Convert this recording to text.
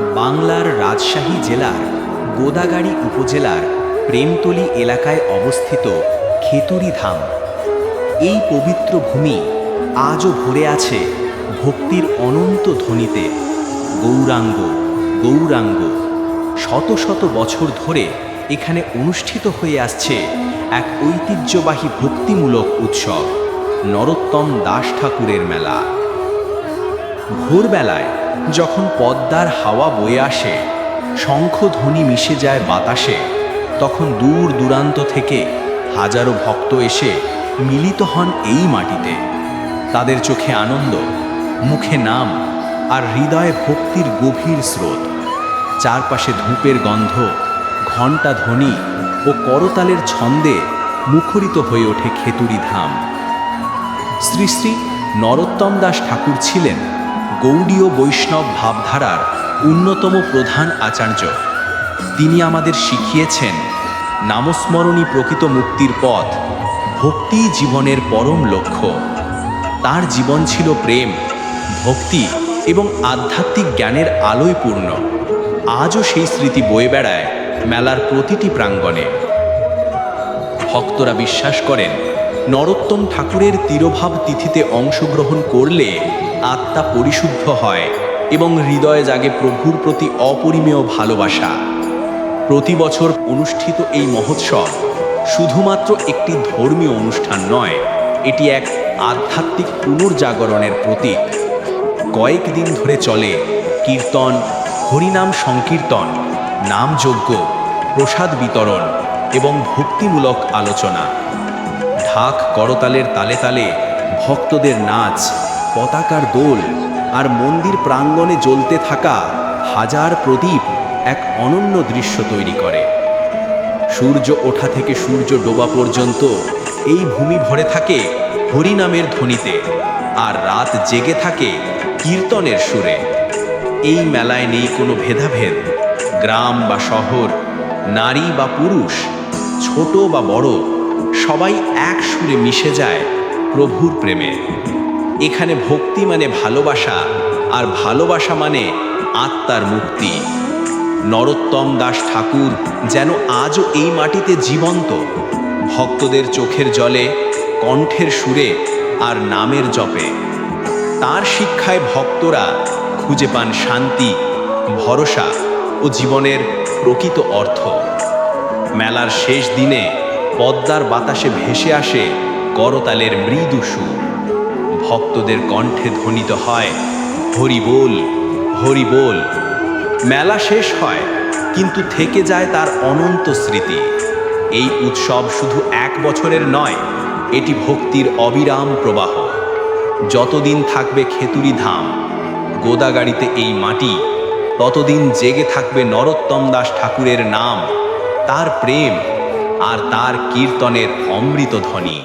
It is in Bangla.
বাংলার রাজশাহী জেলার গোদাগাড়ি উপজেলার প্রেমতলী এলাকায় অবস্থিত খেতুরি ধাম। এই পবিত্র ভূমি আজও ভরে আছে ভক্তির অনন্ত ধ্বনিতে। গৌরাঙ্গ গৌরাঙ্গ, শত শত বছর ধরে এখানে অনুষ্ঠিত হয়ে আসছে এক ঐতিহ্যবাহী ভক্তিমূলক উৎসব, নরোত্তম দাস ঠাকুরের মেলা। ভোরবেলায় যখন পদ্মার হাওয়া বয়ে আসে শঙ্খধ্বনি মিশে যায় বাতাসে, তখন দূর দূরান্ত থেকে হাজারো ভক্ত এসে মিলিত হন এই মাটিতে। তাদের চোখে আনন্দ, মুখে নাম আর হৃদয়ে ভক্তির গভীর স্রোত। চারপাশে ধূপের গন্ধ, ঘণ্টা ধ্বনি ও করতালের ছন্দে মুখরিত হয়ে ওঠে খেতুরি ধাম। শ্রী শ্রী নরোত্তম দাস ঠাকুর ছিলেন গৌড়ীয় বৈষ্ণব ভাবধারার অন্যতম প্রধান আচার্য। তিনি আমাদের শিখিয়েছেন, নামস্মরণী প্রকৃত মুক্তির পথ, ভক্তি জীবনের পরম লক্ষ্য। তার জীবন ছিল প্রেম, ভক্তি এবং আধ্যাত্মিক জ্ঞানের আলোয় পূর্ণ আজও সেই স্মৃতি বয়ে বেড়ায় মেলার প্রতিটি প্রাঙ্গণে। ভক্তরা বিশ্বাস করেন, নরোত্তম ঠাকুরের তিরোভাব তিথিতে অংশগ্রহণ করলে আত্মা পরিশুদ্ধ হয় এবং হৃদয়ে জাগে প্রভুর প্রতি অপরিমেয় ভালোবাসা। প্রতি বছর অনুষ্ঠিত এই মহোৎসব শুধুমাত্র একটি ধর্মীয় অনুষ্ঠান নয়, এটি এক আধ্যাত্মিক পুনর্জাগরণের প্রতীক। কয়েকদিন ধরে চলে কীর্তন, হরিনাম সংকীর্তন নামযজ্ঞ প্রসাদ বিতরণ এবং ভক্তিমূলক আলোচনা। ঢাক করতালের তালে তালে ভক্তদের নাচ পতাকার দোল আর মন্দির প্রাঙ্গণে জ্বলতে থাকা হাজার প্রদীপ এক অনন্য দৃশ্য তৈরি করে। সূর্য ওঠা থেকে সূর্য ডোবা পর্যন্ত এই ভূমি ভরে থাকে হরিনামের ধ্বনিতে আর রাত জেগে থাকে কীর্তনের সুরে। এই মেলায় নেই কোনো ভেদাভেদ। গ্রাম বা শহর, নারী বা পুরুষ, ছোট বা বড়, সবাই এক সুরে মিশে যায় প্রভুর প্রেমে। এখানে ভক্তি মানে ভালোবাসা, আর ভালোবাসা মানে আত্মার মুক্তি। নরোত্তম দাস ঠাকুর যেন আজও এই মাটিতে জীবন্ত। ভক্তদের চোখের জলে, কণ্ঠের সুরে, আর নামের জপে। তার শিক্ষায় ভক্তরা খুঁজে পান শান্তি, ভরসা ও জীবনের প্রকৃত অর্থ। মেলার শেষ দিনে পদ্মার বাতাসে ভেসে আসে করতালের মৃদু সুর। ভক্তদের কণ্ঠে ধ্বনিত হয়, হরি বল হরি বল। মেলা শেষ হয়, কিন্তু থেকে যায় তার অনন্ত স্মৃতি। এই উৎসব শুধু এক বছরের নয়, এটি ভক্তির অবিরাম প্রবাহ। যতদিন থাকবে খেতুরি ধাম, গোদাগাড়িতে এই মাটি, ততদিন জেগে থাকবে নরোত্তম দাস ঠাকুরের নাম, তার প্রেম আর তার কীর্তনের অমৃত ধ্বনি